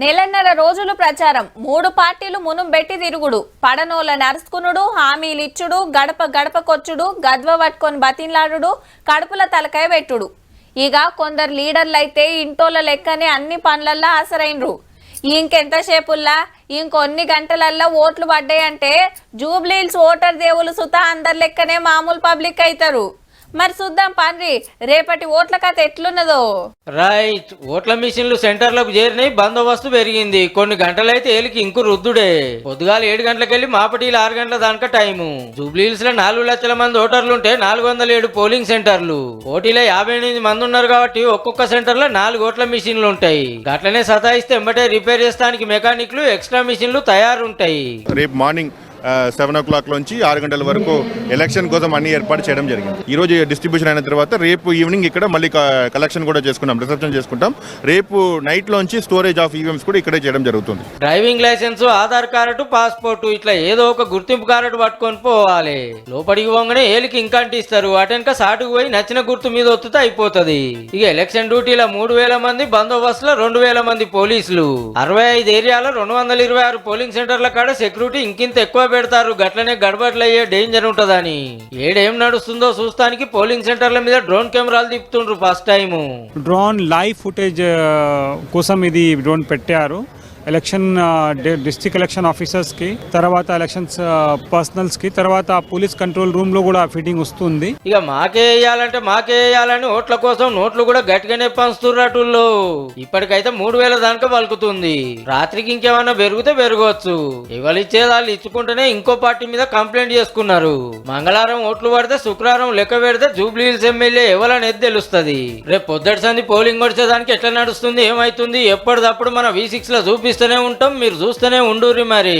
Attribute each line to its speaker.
Speaker 1: నెలన్నర రోజులు ప్రచారం. మూడు పార్టీలు మునుంబెట్టి తిరుగుడు. పడనోల నరుసుకునుడు హామీలిచ్చుడు గడప గడపకొచ్చుడు గద్వ పట్టుకొని బతిన్లాడుడు కడుపుల తలకాయ పెట్టుడు. ఇక కొందరు లీడర్లైతే ఇంటోల లెక్కనే అన్ని పనులల్లా ఆసరైనరు ఇంకెంతసేపుల్లా ఇంకొన్ని గంటలల్లా ఓట్లు పడ్డాయంటే జూబ్లీల్స్ ఓటర్ దేవులు సుతా అందరి లెక్కనే మామూలు పబ్లిక్ అవుతారు మరి చూద్దాం పండ్రి రేపటి ఓట్ల కథ ఎట్లున్నదో.
Speaker 2: రైట్ ఓట్ల మిషన్లు సెంటర్లకు చేరినాయి బందోబస్తు పెరిగింది. కొన్ని గంటలైతే ఏలికి ఇంకు రుద్దుడే. పొద్దుగాల ఏడు గంటలకెళ్ళి మాపటీలు ఆరు గంటల దానిక టైము. జూబ్లీహిల్స్లో నాలుగు లక్షల మంది ఓటర్లుంటే నాలుగు వందల ఏడు పోలింగ్ సెంటర్లు. పోటీలో యాభై ఎనిమిది మంది ఉన్నారు కాబట్టి ఒక్కొక్క సెంటర్లో నాలుగు ఓట్ల మిషన్లు ఉంటాయి గట్లనే సతాయిస్తే ఎంబటే రిపేర్ చేస్తానికి మెకానిక్లు ఎక్స్ట్రా మిషన్లు తయారుంటాయి.
Speaker 3: రేపు మార్నింగ్ సెవెన్ ఓ క్లాక్ నుంచి ఆరు గంటల వరకు ఎలక్షన్ కోసం అన్ని ఏర్పాటు చేయడం జరిగింది. ఈ రోజు డిస్ట్రిబ్యూషన్ అయిన తర్వాత రేపు ఈవినింగ్ ఇక్కడ మళ్ళీ కలెక్షన్ కూడా చేసుకున్నాం రిసెప్షన్ చేసుకుంటాం. రేపు నైట్ లోంచి స్టోరేజ్ ఆఫ్ ఈవీఎంస్ కూడా ఇక్కడే చేయడం జరుగుతుంది.
Speaker 2: Driving licence Aadhaar card passport ఇట్లా ఏదో ఒక గుర్తింపు కార్డు పట్టుకొని పోవాలి. లోపలికి పోగానే ఏలికి ఇంకా అంటిస్తారు అటెనక సాటుకు పోయి నచ్చిన గుర్తు మీద ఒత్తుతే అయిపోతది. ఇక ఎలక్షన్ డ్యూటీల మూడు వేల మంది బందోబస్తులో రెండు వేల మంది పోలీసులు. అరవై ఐదు ఏరియాలో రెండు వందల ఇరవై ఆరు పోలింగ్ సెంటర్ల కాడ సెక్యూరిటీ ఇంకింత ఎక్కువ పెడతారు. గట్లనే గడబడలు డేంజర్ ఉంటదని. ఏడేం నడుస్తుందో చూస్తానికి పోలింగ్ సెంటర్ల మీద డ్రోన్ కెమెరాలు తిప్పుతుండ్రు first time.
Speaker 4: Drone live footage కోసం ఇది డ్రోన్ పెట్టారు. ఎలక్షన్ డిస్టిక్ డిస్ట్రిక్ట్ ఎలక్షన్ ఆఫీసర్స్కి తర్వాత ఎలక్షన్స్ పర్సనల్స్ పర్సనల్స్కి తర్వాత పోలీస్ కంట్రోల్ రూమ్లో కూడా ఫిట్టింగ్ వస్తుంది.
Speaker 2: ఇక మాకే వేయాలంటే మాకే వేయాలని ఓట్ల కోసం నోట్లు కూడా గట్టిగానే పంచుతుర్రటుల్లో ఇప్పటికైతే మూడు వేల దానిక పలుకుతుంది. రాత్రికి ఇంకేమన్నా పెరిగితే పెరగవచ్చు ఎవరు వాళ్ళు ఇచ్చుకుంటేనే ఇంకో పార్టీ మీద కంప్లైంట్ చేసుకున్నారు. మంగళవారం ఓట్లు పడితే శుక్రవారం లెక్క పెడితే జూబ్లీహిల్స్ ఎమ్మెల్యే ఎవరనేది తెలుస్తుంది. రేపు పొద్దుటి సంది పోలింగ్ వచ్చేదానికి ఎట్లా నడుస్తుంది ఏమైతుంది ఎప్పటిదప్పుడు మన వి సిక్స్లో చూపిస్తుంది చూపిస్తూనే ఉంటాం మీరు చూస్తూనే ఉండూరి మరి.